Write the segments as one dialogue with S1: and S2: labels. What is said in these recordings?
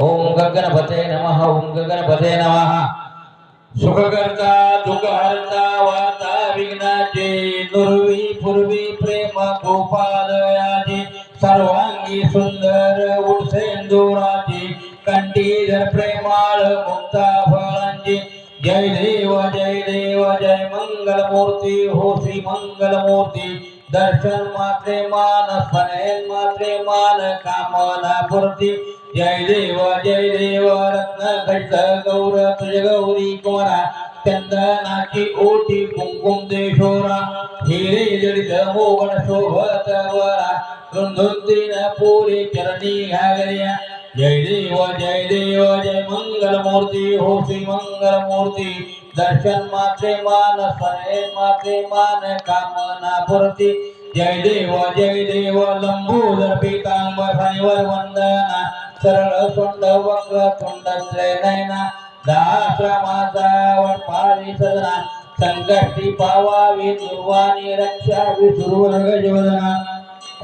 S1: ओम गगनपते नमः ओम गगनपते नमः। सुखकर्ता दुःखहर्ता वार्ता विघ्नाचे दुर्वी पूर्वी प्रेम गोपालयाचे सर्वांगी सुंदर उठसेंदुराचे कंठीधर प्रेमाळ मुक्ता फळांची। जय देव जय देव जय मंगलमूर्ती हो श्री मंगलमूर्ती। दर्शन मात्रे मान स्मरण मात्रे मान कामना पूर्ती। जय देव जय देव रत्न घट गौर तुझ गौरी कुमारा चंदनाची ओटी कुंकुम देशोरा हिरे जडित मोगण शोभत वरा रुंधुंतीन पुरी चरणी घागरिया जय देव जय देव जय मंगल मूर्ती हो श्री मंगल मूर्ती दर्शन मात्रे मान सरे मात्रे मान कामना पुरती. जय देव जय देव लंबोदर पीतांबर हरिवर वंदना. सरळ सोंड वक्र तोंड नयना दाश्रमाचा वडपारी सदना. संकष्टी पावावी दुर्वाणी रक्षा विसुरुवर्ग योजना.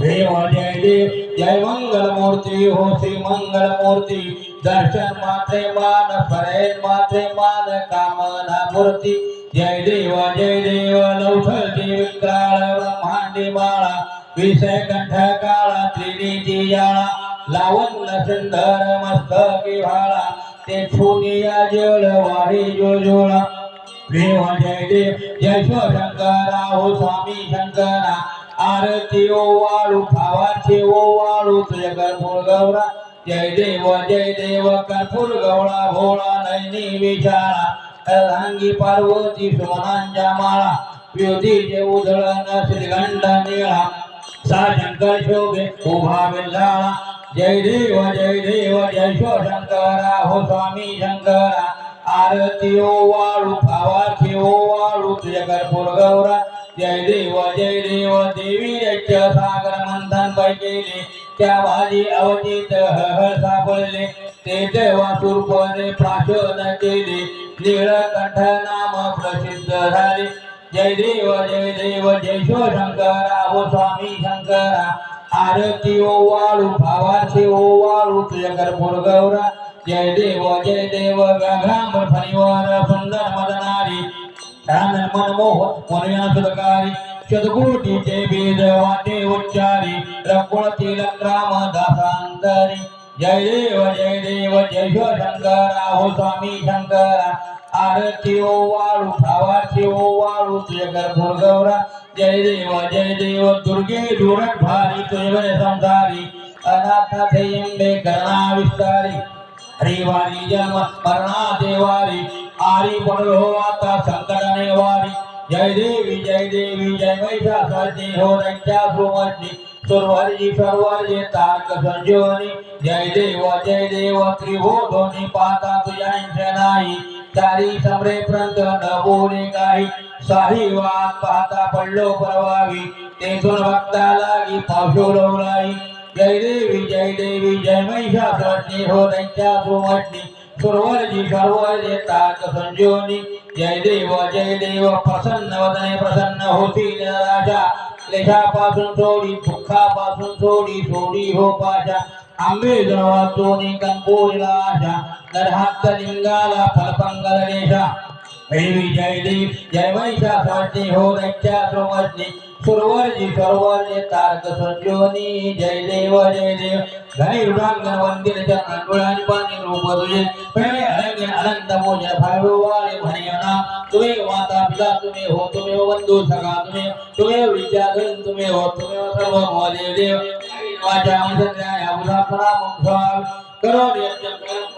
S1: देव जय देव जय मंगल मूर्ती हो श्री मंगल मूर्ती दर्शन मात्रे मान परेन मात्रे मान कामना मूर्ती. जय देव जय देव लौठती विक्राळ ब्रह्मांडी माळा. विषय कंठ काळा त्रिनीची याळा लावण सुंदर मस्तकी भाळा ते छुनिया जळ वाढी जोजोळा. देव जय देव जय शंकरा हो स्वामी शंकरा. आरती ओ वाळू भावाची ओ वाळू तुझ्या कर्पूर गौरा. जय देव जय देव कर्पूर गौळा भोळा नैनी विशाळा. अर्धांगी पार्वती सोनांच्या माळा. ज्योतीचे उधळण श्रीगंड निळा सा शंकर शोभे उभा बिंधाळा जय देव जय देव जय शंकरा हो स्वामी शंकरा. आरती ओ वाळू भावाची ओ वाळू तुझ्या कर्पूर गौरा. जय देव जय देव देवी यज्ञ सागर मंथन पैकेले. त्या भाजी अवचित हह सापडले. ते तेव्हा सुरपणे प्राशन केले. नीळकंठ नाम प्रसिद्ध झाले. जय देव जय देव जय शो शंकरा हो स्वामी शंकरा. आरती ओ वाळू भावाचे ओ वाळू तुझ्या कर्पूर गौरा जय देव जय देव गाघांबर फणीवर सुंदर मदनारी. ध्यान मनमोह मनया सुधकारी. शतकोटी जय वेद वाटे उच्चारी. रकुळती राम दासांतरी. जय देव जय देव जय शंकरा हो स्वामी शंकरा. आरती ओ वाळू भावाची ओ वाळू तुझे गर्भूर गौरा. जय देव जय देव दुर्गे दुरट भारी तुझे संसारी. अनाथ थेंबे करणा विस्तारी. हरिवारी जन्म मरणा देवारी. आरी पडलो आता संकटाने वारी. जय देवी जय देवी जय महिषासुरची हो रंच्या सुमती सुरवारी सर्वारी तारक संजीवनी जय देव जय देव त्रिभुवनी पाहता तुझ्या नाही चारी समरे प्रंत न बोले काही. साही वाद पाहता पडलो परवावी. तेथून भक्ता लागी पावशो लवलाई जय देवी जय देवी जय महिषासुरची हो त्यांच्या सुमटणी. सुरवरजी सर्वजे तारक संजीवनी जय देव जय देव प्रसन्न वदने प्रसन्न होती राजा. लेशापासून सोडी दुःखापासून सोडी सोडी हो पाशा. आंबे जळवातोनी कंपोरीला आशा नरहात लिंगाला फलपंगल रेषा देवी जय देव जय महिषासुरची हो रक्षा सुमती सुरवर्जी सर्वजे तारक संजीवनी जय देव जय देव घरी रुडांगण वंदिर चंद्रांडोळांनी पाणी रूप तुझे। प्रेमे अरंग अनंत मोजन भागवाले म्हणेना तुम्ही माता पिता तुम्ही हो तुम्ही बंधू सखा तुम्ही तुम्ही विद्याधन तुम्ही हो तुम्ही सर्व महादेव देव वाचा अंशत्या या बुधा प्रणाम स्वामी करो नियम